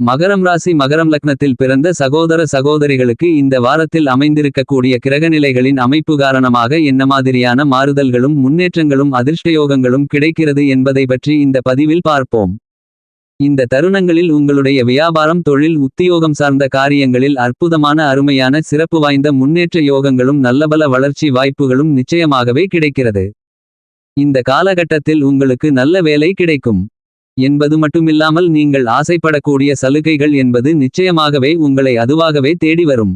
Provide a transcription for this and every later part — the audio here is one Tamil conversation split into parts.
மகரம் ராசி மகரம் லக்னத்தில் பிறந்த சகோதர சகோதரிகளுக்கு இந்த வாரத்தில் அமைந்திருக்கக்கூடிய கிரகநிலைகளின் அமைப்பு காரணமாக என்ன மாதிரியான மாறுதல்களும் முன்னேற்றங்களும் அதிர்ஷ்டயோகங்களும் கிடைக்கிறது என்பதை பற்றி இந்த பதிவில் பார்ப்போம். இந்த தருணங்களில் உங்களுடைய வியாபாரம் தொழில் உத்தியோகம் சார்ந்த காரியங்களில் அற்புதமான அருமையான சிறப்பு வாய்ந்த முன்னேற்ற யோகங்களும் நல்லபல வளர்ச்சி வாய்ப்புகளும் நிச்சயமாகவே கிடைக்கிறது. இந்த காலகட்டத்தில் உங்களுக்கு நல்ல வேலை கிடைக்கும். என்பது மட்டுமில்லாமல் நீங்கள் ஆசைப்படக்கூடிய சலுகைகள் என்பது நிச்சயமாகவே உங்களை அதுவாகவே தேடி வரும்.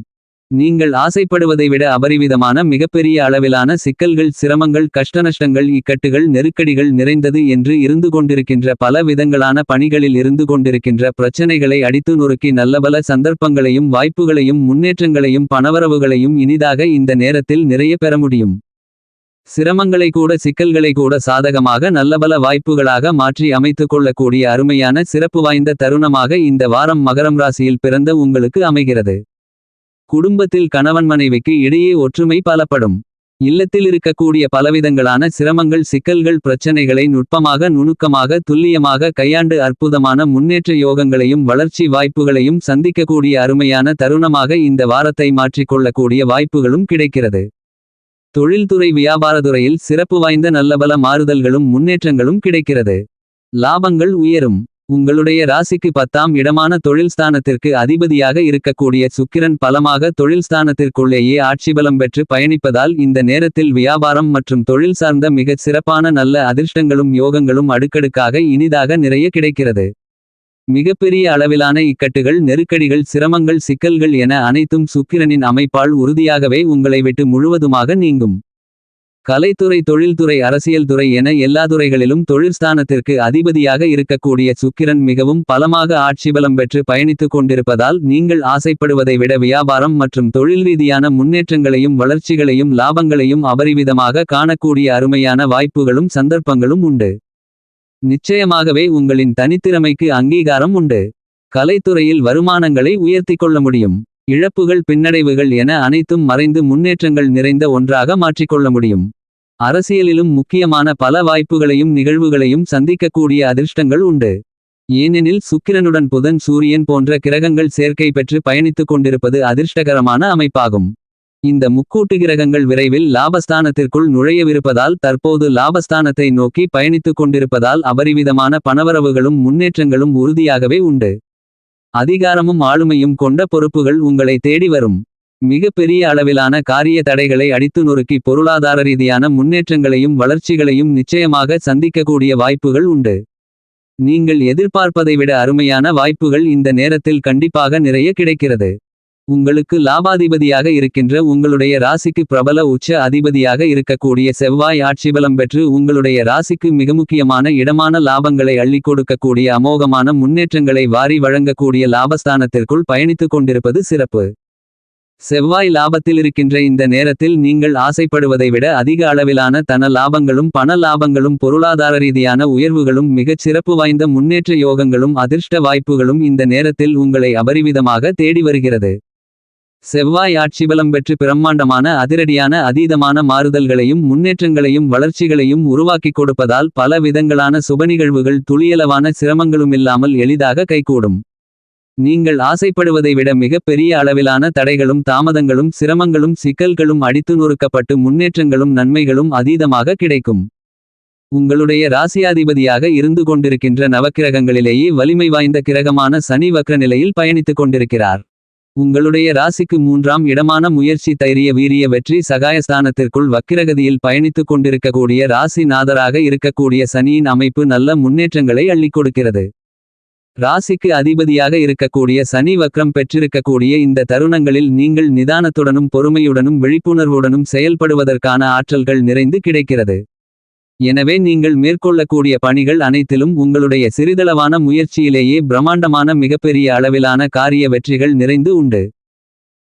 நீங்கள் ஆசைப்படுவதை விட அபரிவிதமான மிகப்பெரிய அளவிலான சிக்கல்கள் சிரமங்கள் கஷ்டநஷ்டங்கள் இக்கட்டுகள் நெருக்கடிகள் நிறைந்தது என்று இருந்து கொண்டிருக்கின்ற பல விதங்களான பணிகளில் இருந்து கொண்டிருக்கின்ற பிரச்சனைகளை அடித்து நொறுக்கி நல்லபல சந்தர்ப்பங்களையும் வாய்ப்புகளையும் முன்னேற்றங்களையும் பணவரவுகளையும் இனிதாக இந்த நேரத்தில் நிறைய பெற முடியும். சிரமங்களை கூட சிக்கல்களை கூட சாதகமாக நல்லபல வாய்ப்புகளாக மாற்றி அமைத்துக் கொள்ளக்கூடிய அருமையான சிறப்பு வாய்ந்த தருணமாக இந்த வாரம் மகரம் ராசியில் பிறந்த உங்களுக்கு அமைகிறது. குடும்பத்தில் கணவன் மனைவிக்கு இடையே ஒற்றுமை பலப்படும். இல்லத்தில் இருக்கக்கூடிய பலவிதங்களான சிரமங்கள் சிக்கல்கள் பிரச்சனைகளை நுட்பமாக நுணுக்கமாக துல்லியமாக கையாண்டு அற்புதமான முன்னேற்ற யோகங்களையும் வளர்ச்சி வாய்ப்புகளையும் சந்திக்கக்கூடிய அருமையான தருணமாக இந்த வாரத்தை மாற்றிக்கொள்ளக்கூடிய வாய்ப்புகளும் கிடைக்கிறது. தொழில்துறை வியாபாரத்துறையில் சிறப்பு வாய்ந்த நல்லபல மாறுதல்களும் முன்னேற்றங்களும் கிடைக்கிறது. லாபங்கள் உயரும். உங்களுடைய ராசிக்கு பத்தாம் இடமான தொழில் ஸ்தானத்திற்கு அதிபதியாக இருக்கக்கூடிய சுக்கிரன் பலமாக தொழில் ஸ்தானத்திற்குள்ளேயே ஆட்சிபலம் பெற்று பயணிப்பதால் இந்த நேரத்தில் வியாபாரம் மற்றும் தொழில் சார்ந்த மிகச் சிறப்பான நல்ல அதிர்ஷ்டங்களும் யோகங்களும் அடுக்கடுக்காக இனிதாக நிறைய கிடைக்கிறது. மிகப்பெரிய அளவிலான இக்கட்டுகள் நெருக்கடிகள் சிரமங்கள் சிக்கல்கள் என அனைத்தும் சுக்கிரனின் அமைப்பால் உறுதியாகவே உங்களை விட்டு முழுவதுமாக நீங்கும். கலைத்துறை தொழில்துறை அரசியல் துறை என எல்லா துறைகளிலும் தொழிற்ஸ்தானத்திற்கு அதிபதியாக இருக்கக்கூடிய சுக்கிரன் மிகவும் பலமாக ஆட்சிபலம் பெற்று பயணித்துக் கொண்டிருப்பதால் நீங்கள் ஆசைப்படுவதை விட வியாபாரம் மற்றும் தொழில் ரீதியான முன்னேற்றங்களையும் வளர்ச்சிகளையும் லாபங்களையும் அபரிவிதமாக காணக்கூடிய அருமையான வாய்ப்புகளும் சந்தர்ப்பங்களும் உண்டு. நிச்சயமாகவே உங்களின் தனித்திறமைக்கு அங்கீகாரம் உண்டு. கலைத்துறையில் வருமானங்களை உயர்த்தி கொள்ள முடியும். இழப்புகள் பின்னடைவுகள் என அனைத்தும் மறைந்து முன்னேற்றங்கள் நிறைந்த ஒன்றாக மாற்றிக்கொள்ள முடியும். அரசியலிலும் முக்கியமான பல வாய்ப்புகளையும் நிகழ்வுகளையும் சந்திக்கக்கூடிய அதிர்ஷ்டங்கள் உண்டு. ஏனெனில் சுக்கிரனுடன் புதன் சூரியன் போன்ற கிரகங்கள் சேர்க்கை பெற்று பயணித்துக் கொண்டிருப்பது அதிர்ஷ்டகரமான அமைப்பாகும். இந்த முக்கூட்டு கிரகங்கள் விரைவில் லாபஸ்தானத்திற்குள் நுழையவிருப்பதால் தற்போது லாபஸ்தானத்தை நோக்கி பயணித்துக் கொண்டிருப்பதால் அபரிவிதமான பணவரவுகளும் முன்னேற்றங்களும் உறுதியாகவே உண்டு. அதிகாரமும் ஆளுமையும் கொண்ட பொறுப்புகள் உங்களை தேடி வரும். மிக பெரிய அளவிலான காரிய தடைகளை அடித்து நொறுக்கி பொருளாதார ரீதியான முன்னேற்றங்களையும் வளர்ச்சிகளையும் நிச்சயமாக சந்திக்கக்கூடிய வாய்ப்புகள் உண்டு. நீங்கள் எதிர்பார்ப்பதை விட அருமையான வாய்ப்புகள் இந்த நேரத்தில் கண்டிப்பாக நிறைய கிடைக்கிறது. உங்களுக்கு லாபாதிபதியாக இருக்கின்ற உங்களுடைய ராசிக்கு பிரபல உச்ச அதிபதியாக இருக்கக்கூடிய செவ்வாய் ஆட்சிபலம் பெற்று உங்களுடைய ராசிக்கு மிக முக்கியமான இடமான லாபங்களை அள்ளிக் கொடுக்கக்கூடிய அமோகமான முன்னேற்றங்களை வாரி வழங்கக்கூடிய லாபஸ்தானத்திற்குள் பயணித்துக் கொண்டிருப்பது சிறப்பு. செவ்வாய் லாபத்தில் இருக்கின்ற இந்த நேரத்தில் நீங்கள் ஆசைப்படுவதை விட அதிக அளவிலான தன லாபங்களும் பண லாபங்களும் பொருளாதார ரீதியான உயர்வுகளும் மிகச் சிறப்பு வாய்ந்த முன்னேற்ற யோகங்களும் அதிர்ஷ்ட வாய்ப்புகளும் இந்த நேரத்தில் உங்களை அபரிவிதமாக தேடி வருகிறது. செவ்வாய் ஆட்சிபலம் பெற்று பிரம்மாண்டமான அதிரடியான அதீதமான மாறுதல்களையும் முன்னேற்றங்களையும் வளர்ச்சிகளையும் உருவாக்கிக் கொடுப்பதால் பல விதங்களான சுபநிகழ்வுகள் துளியளவான சிரமங்களுமில்லாமல் எளிதாக கைகூடும். நீங்கள் ஆசைப்படுவதை விட மிகப் பெரிய அளவிலான தடைகளும் தாமதங்களும் சிரமங்களும் சிக்கல்களும் அடித்து நொறுக்கப்பட்டு முன்னேற்றங்களும் நன்மைகளும் அதீதமாக கிடைக்கும். உங்களுடைய ராசியாதிபதியாக இருந்து கொண்டிருக்கின்ற நவக்கிரகங்களிலேயே வலிமை வாய்ந்த கிரகமான சனி வக்ர நிலையில் பயணித்துக் கொண்டிருக்கிறார். உங்களுடைய ராசிக்கு மூன்றாம் இடமான முயற்சி தைரிய வீரிய வெற்றி சகாயஸ்தானத்திற்குள் வக்கிரகதியில் பயணித்துக் கொண்டிருக்கக்கூடிய ராசி நாதராக இருக்கக்கூடிய சனியின் அமைப்பு நல்ல முன்னேற்றங்களை அள்ளிக் கொடுக்கிறது. ராசிக்கு அதிபதியாக இருக்கக்கூடிய சனி வக்ரம் பெற்றிருக்கக்கூடிய இந்த தருணங்களில் நீங்கள் நிதானத்துடனும் பொறுமையுடனும் விழிப்புணர்வுடனும் செயல்படுவதற்கான ஆற்றல்கள் நிறைந்து கிடைக்கிறது. எனவே நீங்கள் மேற்கொள்ளக்கூடிய பணிகள் அனைத்திலும் உங்களுடைய சிறிதளவான முயற்சியிலேயே பிரம்மாண்டமான மிகப்பெரிய அளவிலான காரிய வெற்றிகள் நிறைந்து உண்டு.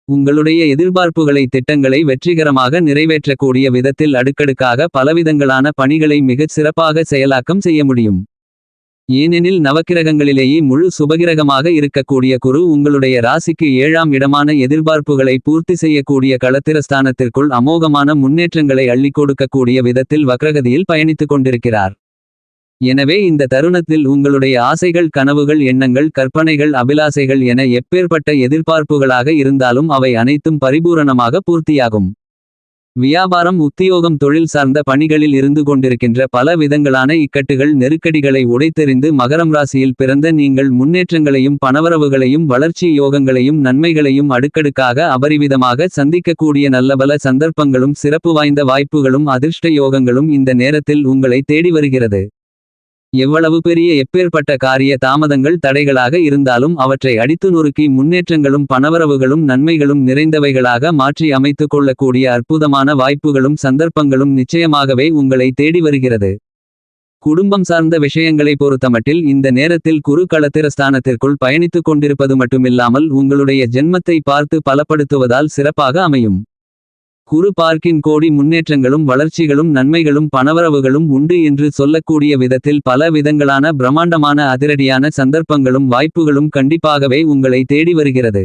உங்களுடைய எதிர்பார்ப்புகளை திட்டங்களை வெற்றிகரமாக நிறைவேற்றக்கூடிய விதத்தில் அடுக்கடுக்காக பலவிதங்களான பணிகளை மிகச் சிறப்பாக செயலாக்கம் செய்ய முடியும். ஏனெனில் நவக்கிரகங்களிலேயே முழு சுபகிரகமாக இருக்கக்கூடிய குரு உங்களுடைய ராசிக்கு ஏழாம் இடமான எதிர்பார்ப்புகளை பூர்த்தி செய்யக்கூடிய களத்திரஸ்தானத்திற்குள் அமோகமான முன்னேற்றங்களை அள்ளிக் கொடுக்கக்கூடிய விதத்தில் வக்ரகதியில் பயணித்துக் கொண்டிருக்கிறார். எனவே இந்த தருணத்தில் உங்களுடைய ஆசைகள் கனவுகள் எண்ணங்கள் கற்பனைகள் அபிலாசைகள் என எப்பேற்பட்ட எதிர்பார்ப்புகளாக இருந்தாலும் அவை அனைத்தும் பரிபூரணமாக பூர்த்தியாகும். வியாபாரம் உத்தியோகம் தொழில் சார்ந்த பணிகளில் இருந்து கொண்டிருக்கின்ற பல விதங்களான இக்கட்டுகள் நெருக்கடிகளை உடைத்தெறிந்து மகரம் ராசியில் பிறந்த நீங்கள் முன்னேற்றங்களையும் பணவரவுகளையும் வளர்ச்சி யோகங்களையும் நன்மைகளையும் அடுக்கடுக்காக அபரிவிதமாக சந்திக்கக்கூடிய நல்லபல சந்தர்ப்பங்களும் சிறப்பு வாய்ந்த வாய்ப்புகளும் அதிர்ஷ்ட யோகங்களும் இந்த நேரத்தில் உங்களை தேடி வருகிறது. எவ்வளவு பெரிய எப்பேற்பட்ட காரிய தாமதங்கள் தடைகளாக இருந்தாலும் அவற்றை அடித்து நொறுக்கி முன்னேற்றங்களும் பணவரவுகளும் நன்மைகளும் நிறைந்தவைகளாக மாற்றி அமைத்துக் கொள்ளக்கூடிய அற்புதமான வாய்ப்புகளும் சந்தர்ப்பங்களும் நிச்சயமாகவே உங்களை தேடி வருகிறது. குடும்பம் சார்ந்த விஷயங்களை பொறுத்தமட்டில் இந்த நேரத்தில் குரு களத்திரஸ்தானத்திற்குள் பயணித்துக் கொண்டிருப்பது மட்டுமில்லாமல் உங்களுடைய ஜென்மத்தை பார்த்து பலப்படுத்துவதால் சிறப்பாக அமையும். குரு பார்க்கின் கோடி முன்னேற்றங்களும் வளர்ச்சிகளும் நன்மைகளும் பணவரவுகளும் உண்டு என்று சொல்லக்கூடிய விதத்தில் பல விதங்களான பிரம்மாண்டமான அதிரடியான சந்தர்ப்பங்களும் வாய்ப்புகளும் கண்டிப்பாகவே உங்களை தேடி வருகிறது.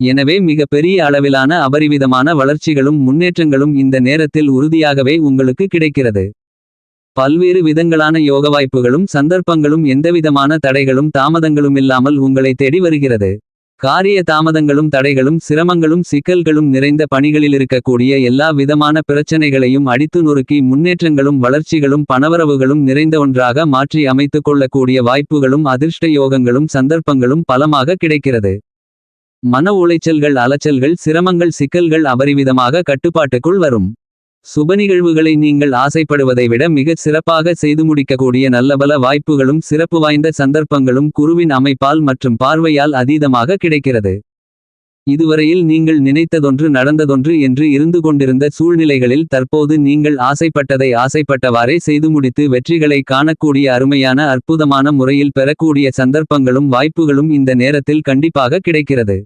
எனவே மிக பெரிய அளவிலான அபரிவிதமான வளர்ச்சிகளும் முன்னேற்றங்களும் இந்த நேரத்தில் உறுதியாகவே உங்களுக்கு கிடைக்கிறது. பல்வேறு விதங்களான யோக வாய்ப்புகளும் சந்தர்ப்பங்களும் எந்தவிதமான தடைகளும் தாமதங்களுமில்லாமல் உங்களை தேடி வருகிறது. காரிய தாமதங்களும் தடைகளும் சிரமங்களும் சிக்கல்களும் நிறைந்த பணிகளில் இருக்கக்கூடிய எல்லா விதமான பிரச்சனைகளையும் அடித்து நொறுக்கி முன்னேற்றங்களும் வளர்ச்சிகளும் பணவரவுகளும் நிறைந்த ஒன்றாக மாற்றி அமைத்துக் கொள்ளக்கூடிய வாய்ப்புகளும் அதிர்ஷ்ட யோகங்களும் சந்தர்ப்பங்களும் பலமாக கிடைக்கிறது. மன உளைச்சல்கள் அலைச்சல்கள் சிரமங்கள் சிக்கல்கள் அபரிவிதமாக கட்டுப்பாட்டுக்குள் வரும். சுப நிகழ்வுகளை நீங்கள் ஆசைப்படுவதை விட மிகச் சிறப்பாக செய்து முடிக்கக்கூடிய நல்லபல வாய்ப்புகளும் சிறப்பு வாய்ந்த சந்தர்ப்பங்களும் குருவின் அமைப்பால் மற்றும் பார்வையால் அதீதமாக கிடைக்கிறது. இதுவரையில் நீங்கள் நினைத்ததொன்று நடந்ததொன்று என்று இருந்து கொண்டிருந்த சூழ்நிலைகளில் தற்போது நீங்கள் ஆசைப்பட்டதை ஆசைப்பட்டவாறே செய்து முடித்து வெற்றிகளை காணக்கூடிய அருமையான அற்புதமான முறையில் பெறக்கூடிய சந்தர்ப்பங்களும் வாய்ப்புகளும் இந்த நேரத்தில் கண்டிப்பாக கிடைக்கிறது.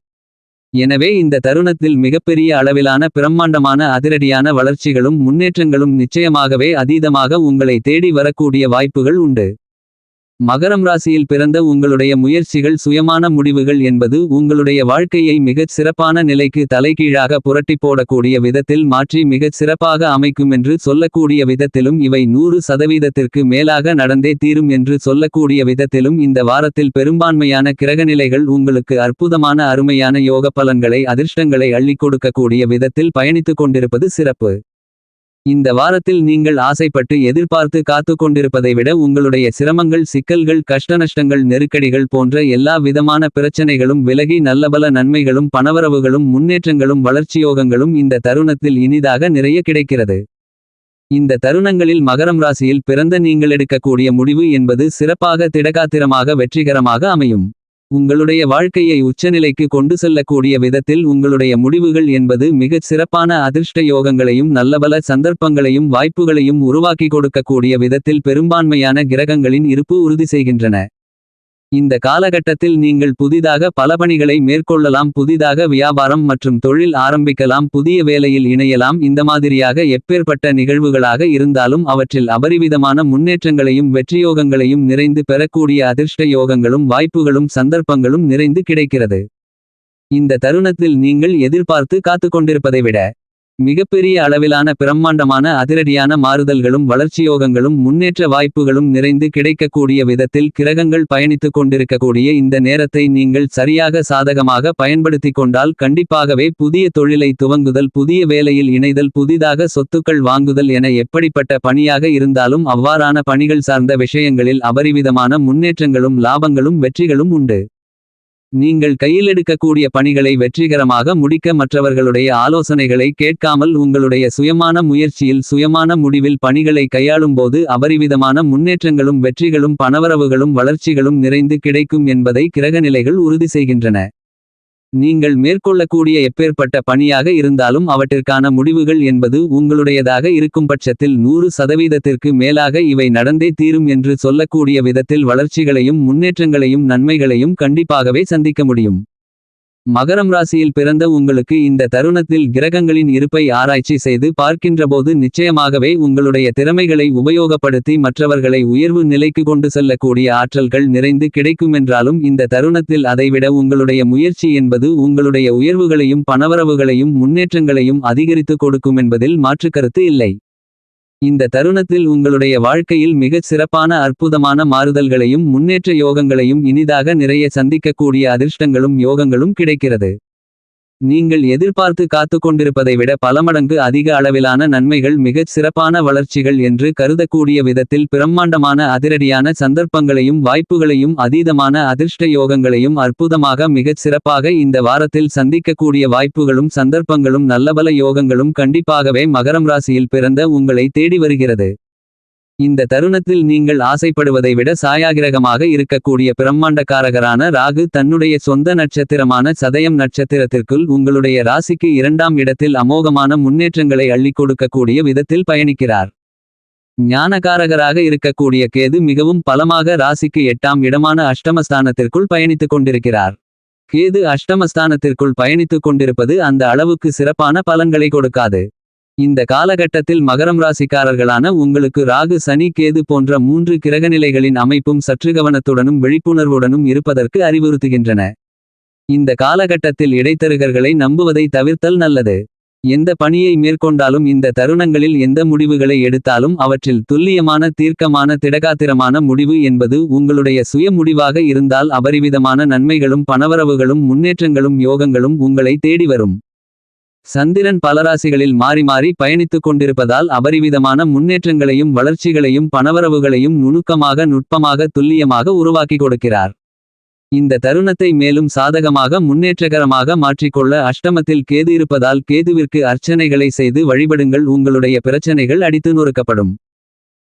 எனவே இந்த தருணத்தில் மிகப்பெரிய அளவிலான பிரம்மாண்டமான அதிரடியான வளர்ச்சிகளும் முன்னேற்றங்களும் நிச்சயமாகவே அதீதமாக உங்களை தேடி வரக்கூடிய வாய்ப்புகள் உண்டு. மகரம் ராசியில் பிறந்த உங்களுடைய முயற்சிகள் சுயமான முடிவுகள் என்பது உங்களுடைய வாழ்க்கையை மிகச் சிறப்பான நிலைக்கு தலைகீழாக புரட்டி போடக்கூடிய விதத்தில் மாற்றி மிகச் சிறப்பாக அமைக்கும் என்று சொல்லக்கூடிய விதத்திலும் இவை நூறு சதவீதத்திற்கு மேலாக நடந்தே தீரும் என்று சொல்லக்கூடிய விதத்திலும் இந்த வாரத்தில் பெரும்பான்மையான கிரகநிலைகள் உங்களுக்கு அற்புதமான அருமையான யோக பலன்களை அதிர்ஷ்டங்களை அள்ளிக் கொடுக்கக்கூடிய விதத்தில் பயணித்துக் கொண்டிருப்பது சிறப்பு. இந்த வாரத்தில் நீங்கள் ஆசைப்பட்டு எதிர்பார்த்து காத்து கொண்டிருப்பதை விட உங்களுடைய சிரமங்கள் சிக்கல்கள் கஷ்டநஷ்டங்கள் நெருக்கடிகள் போன்ற எல்லா விதமான பிரச்சனைகளும் விலகி நல்லபல நன்மைகளும் பணவரவுகளும் முன்னேற்றங்களும் வளர்ச்சியோகங்களும் இந்த தருணத்தில் இனிதாக நிறைய கிடைக்கிறது. இந்த தருணங்களில் மகரம் ராசியில் பிறந்த நீங்கள் எடுக்கக்கூடிய முடிவு என்பது சிறப்பாக திடகாத்திரமாக வெற்றிகரமாக அமையும். உங்களுடைய வாழ்க்கையை உச்சநிலைக்கு கொண்டு செல்லக்கூடிய விதத்தில் உங்களுடைய முடிவுகள் என்பது மிகச் சிறப்பான அதிர்ஷ்ட யோகங்களையும் நல்லபல சந்தர்ப்பங்களையும் வாய்ப்புகளையும் உருவாக்கி கொடுக்கக்கூடிய விதத்தில் பெரும்பான்மையான கிரகங்களின் இருப்பு உறுதி செய்கின்றன. இந்த காலகட்டத்தில் நீங்கள் புதிதாக பல பணிகளை மேற்கொள்ளலாம் புதிதாக வியாபாரம் மற்றும் தொழில் ஆரம்பிக்கலாம் புதிய வேலையில் இணையலாம். இந்த மாதிரியாக எப்பேற்பட்ட நிகழ்வுகளாக இருந்தாலும் அவற்றில் அபரிவிதமான முன்னேற்றங்களையும் வெற்றியோகங்களையும் நிறைந்து பெறக்கூடிய அதிர்ஷ்ட யோகங்களும் வாய்ப்புகளும் சந்தர்ப்பங்களும் நிறைந்து கிடைக்கிறது. இந்த தருணத்தில் நீங்கள் எதிர்பார்த்து காத்துக்கொண்டிருப்பதை விட மிகப்பெரிய அளவிலான பிரம்மாண்டமான அதிரடியான மாறுதல்களும் வளர்ச்சியோகங்களும் முன்னேற்ற வாய்ப்புகளும் நிறைந்து கிடைக்கக்கூடிய விதத்தில் கிரகங்கள் பயணித்துக் கொண்டிருக்கக்கூடிய இந்த நேரத்தை நீங்கள் சரியாக சாதகமாக பயன்படுத்திக் கொண்டால் கண்டிப்பாகவே புதிய தொழிலை துவங்குதல் புதிய வேலையில் இணைதல் புதிதாக சொத்துக்கள் வாங்குதல் என எப்படிப்பட்ட பணியாக இருந்தாலும் அவ்வாறான பணிகள் சார்ந்த விஷயங்களில் அபரிவிதமான முன்னேற்றங்களும் லாபங்களும் வெற்றிகளும் உண்டு. நீங்கள் கையில் எடுக்கக்கூடிய பணிகளை வெற்றிகரமாக முடிக்க மற்றவர்களுடைய ஆலோசனைகளை கேட்காமல் உங்களுடைய சுயமான முயற்சியில் சுயமான முடிவில் பணிகளை கையாளும்போது அபரிவிதமான முன்னேற்றங்களும் வெற்றிகளும் பணவரவுகளும் வளர்ச்சிகளும் நிறைந்து கிடைக்கும் என்பதை கிரகநிலைகள் உறுதி செய்கின்றன. நீங்கள் மேற்கொள்ளக்கூடிய எப்பேற்பட்ட பணியாக இருந்தாலும் அவற்றிற்கான முடிவுகள் என்பது உங்களுடையதாக இருக்கும் பட்சத்தில் நூறு சதவீதத்திற்கு மேலாக இவை நடந்தே தீரும் என்று சொல்லக்கூடிய விதத்தில் வளர்ச்சிகளையும் முன்னேற்றங்களையும் நன்மைகளையும் கண்டிப்பாகவே சந்திக்க முடியும். மகரம் ராசியில் பிறந்த உங்களுக்கு இந்த தருணத்தில் கிரகங்களின் இருப்பை ஆராய்ச்சி செய்து பார்க்கின்றபோது நிச்சயமாகவே உங்களுடைய திறமைகளை உபயோகப்படுத்தி மற்றவர்களை உயர்வு நிலைக்கு கொண்டு செல்லக்கூடிய ஆற்றல்கள் நிறைந்து கிடைக்குமென்றாலும் இந்த தருணத்தில் அதைவிட உங்களுடைய முயற்சி என்பது உங்களுடைய உயர்வுகளையும் பணவரவுகளையும் முன்னேற்றங்களையும் அதிகரித்து கொடுக்கும் என்பதில் மாற்றுக்கருத்து இல்லை. இந்த தருணத்தில் உங்களுடைய வாழ்க்கையில் மிகச் சிறப்பான அற்புதமான மாறுதல்களையும் முன்னேற்ற யோகங்களையும் இனிதாக நிறைய சந்திக்கக்கூடிய அதிர்ஷ்டங்களும் யோகங்களும் கிடைக்கிறது. நீங்கள் எதிர்பார்த்து காத்து கொண்டிருப்பதை விட பலமடங்கு அதிக அளவிலான நன்மைகள் மிகச் சிறப்பான வளர்ச்சிகள் என்று கருதக்கூடிய விதத்தில் பிரம்மாண்டமான அதிரடியான சந்தர்ப்பங்களையும் வாய்ப்புகளையும் அதீதமான அதிர்ஷ்ட யோகங்களையும் அற்புதமாக மிகச் சிறப்பாக இந்த வாரத்தில் சந்திக்கக்கூடிய வாய்ப்புகளும் சந்தர்ப்பங்களும் நல்லபல யோகங்களும் கண்டிப்பாகவே மகரம் ராசியில் பிறந்த உங்களை தேடி வருகிறது. இந்த தருணத்தில் நீங்கள் ஆசைப்படுவதை விட சாயாகிரகமாக இருக்கக்கூடிய பிரம்மாண்டக்காரகரான ராகு தன்னுடைய சொந்த நட்சத்திரமான சதயம் நட்சத்திரத்திற்குள் உங்களுடைய ராசிக்கு இரண்டாம் இடத்தில் அமோகமான முன்னேற்றங்களை அள்ளிக் கொடுக்கக்கூடிய விதத்தில் பயணிக்கிறார். ஞானகாரகராக இருக்கக்கூடிய கேது மிகவும் பலமாக ராசிக்கு எட்டாம் இடமான அஷ்டமஸ்தானத்திற்குள் பயணித்துக் கொண்டிருக்கிறார். கேது அஷ்டமஸ்தானத்திற்குள் பயணித்துக் கொண்டிருப்பது அந்த அளவுக்கு சிறப்பான பலன்களை கொடுக்காது. இந்த காலகட்டத்தில் மகரம் ராசிக்காரர்களான உங்களுக்கு ராகு சனி கேது போன்ற மூன்று கிரகநிலைகளின் அமைப்பும் சற்று கவனத்துடனும் விழிப்புணர்வுடனும் இருப்பதற்கு அறிவுறுத்துகின்றன. இந்த காலகட்டத்தில் இடைத்தருகர்களை நம்புவதை தவிர்த்தல் நல்லது. எந்த பணியை மேற்கொண்டாலும் இந்த தருணங்களில் எந்த முடிவுகளை எடுத்தாலும் அவற்றில் துல்லியமான தீர்க்கமான திடகாத்திரமான முடிவு என்பது உங்களுடைய சுய முடிவாக இருந்தால் அபரிவிதமான நன்மைகளும் பணவரவுகளும் முன்னேற்றங்களும் யோகங்களும் உங்களை தேடி வரும். சந்திரன் பலராசிகளில் மாறி மாறி பயணித்துக் கொண்டிருப்பதால் அபரிவிதமான முன்னேற்றங்களையும் வளர்ச்சிகளையும் பணவரவுகளையும் நுணுக்கமாக நுட்பமாக துல்லியமாக உருவாக்கிக் கொடுக்கிறார். இந்த தருணத்தை மேலும் சாதகமாக முன்னேற்றகரமாக மாற்றிக்கொள்ள அஷ்டமத்தில் கேது இருப்பதால் கேதுவிற்கு அர்ச்சனைகளை செய்து வழிபடுங்கள் உங்களுடைய பிரச்சனைகள் அடித்து நொறுக்கப்படும்.